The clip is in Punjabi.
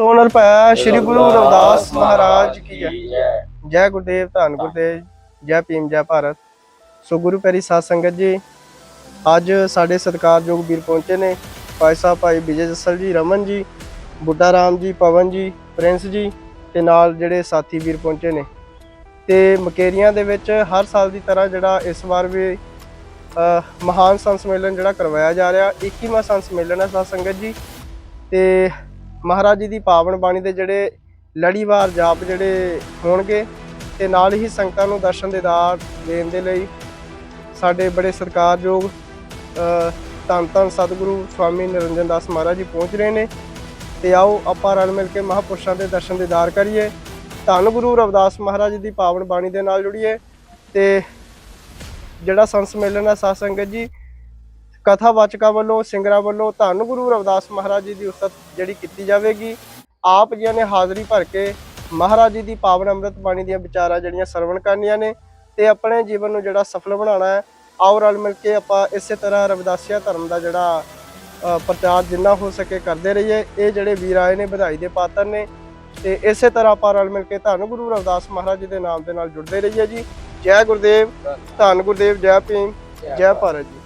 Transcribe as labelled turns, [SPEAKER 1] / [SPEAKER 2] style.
[SPEAKER 1] ਸੋਨਰ ਪੈ ਸ੍ਰੀ ਗੁਰੂ ਰਵਿਦਾਸ ਮਹਾਰਾਜ ਕੀ ਜੈ ਜੈ ਗੁਰਦੇਵ ਧੰਨ ਗੁਰਦੇਵ ਜੈ ਭੀਮ ਜੈ ਭਾਰਤ। ਸੋ ਗੁਰੂ ਪਿਆਰੀ ਸਾਧ ਸੰਗਤ ਜੀ ਅੱਜ ਸਾਡੇ ਸਤਿਕਾਰਯੋਗ ਵੀਰ ਪਹੁੰਚੇ ਨੇ ਭਾਈ ਸਾਹਿਬ ਭਾਈ ਵਿਜੇ ਜਸਲ ਜੀ ਰਮਨ ਜੀ ਬੁੱਢਾ ਰਾਮ ਜੀ ਪਵਨ ਜੀ ਪ੍ਰਿੰਸ ਜੀ ਤੇ ਨਾਲ ਜਿਹੜੇ ਸਾਥੀ ਵੀਰ ਪਹੁੰਚੇ ਨੇ। ਤੇ ਮਕੇਰੀਆਂ ਦੇ ਵਿੱਚ ਹਰ ਸਾਲ ਦੀ ਤਰ੍ਹਾਂ ਜਿਹੜਾ ਇਸ ਵਾਰ ਵੀ ਮਹਾਨ ਸੰਤ ਸੰਮੇਲਨ ਜਿਹੜਾ ਕਰਵਾਇਆ ਜਾ ਰਿਹਾ 21ਵਾਂ ਸੰਤ ਸੰਮੇਲਨ ਹੈ ਸਾਧ ਸੰਗਤ ਜੀ। ਤੇ ਮਹਾਰਾਜ ਜੀ ਦੀ ਪਾਵਨ ਬਾਣੀ ਦੇ ਜਿਹੜੇ ਲੜੀਵਾਰ ਜਾਪ ਜਿਹੜੇ ਹੋਣਗੇ ਤੇ ਨਾਲ ਹੀ ਸੰਗਤਾਂ ਨੂੰ ਦਰਸ਼ਨ ਦੇਦਾਰ ਦੇਣ ਦੇ ਲਈ ਸਾਡੇ ਬੜੇ ਸਤਿਕਾਰਯੋਗ ਧੰਨ ਧੰਨ ਸਤਿਗੁਰੂ ਸਵਾਮੀ ਨਿਰੰਜਨ ਦਾਸ ਮਹਾਰਾਜ ਜੀ ਪਹੁੰਚ ਰਹੇ ਨੇ ਤੇ ਆਓ ਆਪਾਂ ਰਲ ਮਿਲ ਕੇ ਮਹਾਪੁਰਸ਼ਾਂ ਦੇ ਦਰਸ਼ਨ ਦੀਦਾਰ ਕਰੀਏ। ਧੰਨ ਗੁਰੂ ਰਵਿਦਾਸ ਮਹਾਰਾਜ ਜੀ ਦੀ ਪਾਵਨ ਬਾਣੀ ਦੇ ਨਾਲ ਜੁੜੀਏ ਤੇ ਜਿਹੜਾ ਸੰਤ ਸੰਮੇਲਨ ਹੈ ਸਾਧ ਸੰਗਤ ਜੀ ਕਥਾਵਾਚਕਾਂ ਵੱਲੋਂ, ਸਿੰਗਰਾਂ ਵੱਲੋਂ ਧੰਨ ਗੁਰੂ ਰਵਿਦਾਸ ਮਹਾਰਾਜ ਜੀ ਦੀ ਉਸਤ ਜਿਹੜੀ ਕੀਤੀ ਜਾਵੇਗੀ। ਆਪ ਜੀਆਂ ਨੇ ਹਾਜ਼ਰੀ ਭਰ ਕੇ ਮਹਾਰਾਜ ਜੀ ਦੀ ਪਾਵਨ ਅੰਮ੍ਰਿਤ ਬਾਣੀ ਦੀਆਂ ਵਿਚਾਰਾਂ ਜਿਹੜੀਆਂ ਸਰਵਣ ਕਰਨੀਆਂ ਨੇ ਤੇ ਆਪਣੇ ਜੀਵਨ ਨੂੰ ਜਿਹੜਾ ਸਫਲ ਬਣਾਉਣਾ ਹੈ, ਆਓ ਰਲ ਮਿਲ ਕੇ ਆਪਾਂ ਇਸੇ ਤਰ੍ਹਾਂ ਰਵਿਦਾਸੀਆ ਧਰਮ ਦਾ ਜਿਹੜਾ ਪ੍ਰਚਾਰ ਜਿੰਨਾ ਹੋ ਸਕੇ ਕਰਦੇ ਰਹੀਏ। ਇਹ ਜਿਹੜੇ ਵੀਰ ਆਏ ਨੇ, ਵਧਾਈ ਦੇ ਪਾਤਰ ਨੇ, ਤੇ ਇਸੇ ਤਰ੍ਹਾਂ ਆਪਾਂ ਰਲ ਮਿਲ ਕੇ ਧੰਨ ਗੁਰੂ ਰਵਿਦਾਸ ਮਹਾਰਾਜ ਜੀ ਦੇ ਨਾਮ ਦੇ ਨਾਲ ਜੁੜਦੇ ਰਹੀਏ ਜੀ। ਜੈ ਗੁਰਦੇਵ, ਧੰਨ ਗੁਰਦੇਵ, ਜੈ ਭੀਮ, ਜੈ ਭਾਰਤ ਜੀ।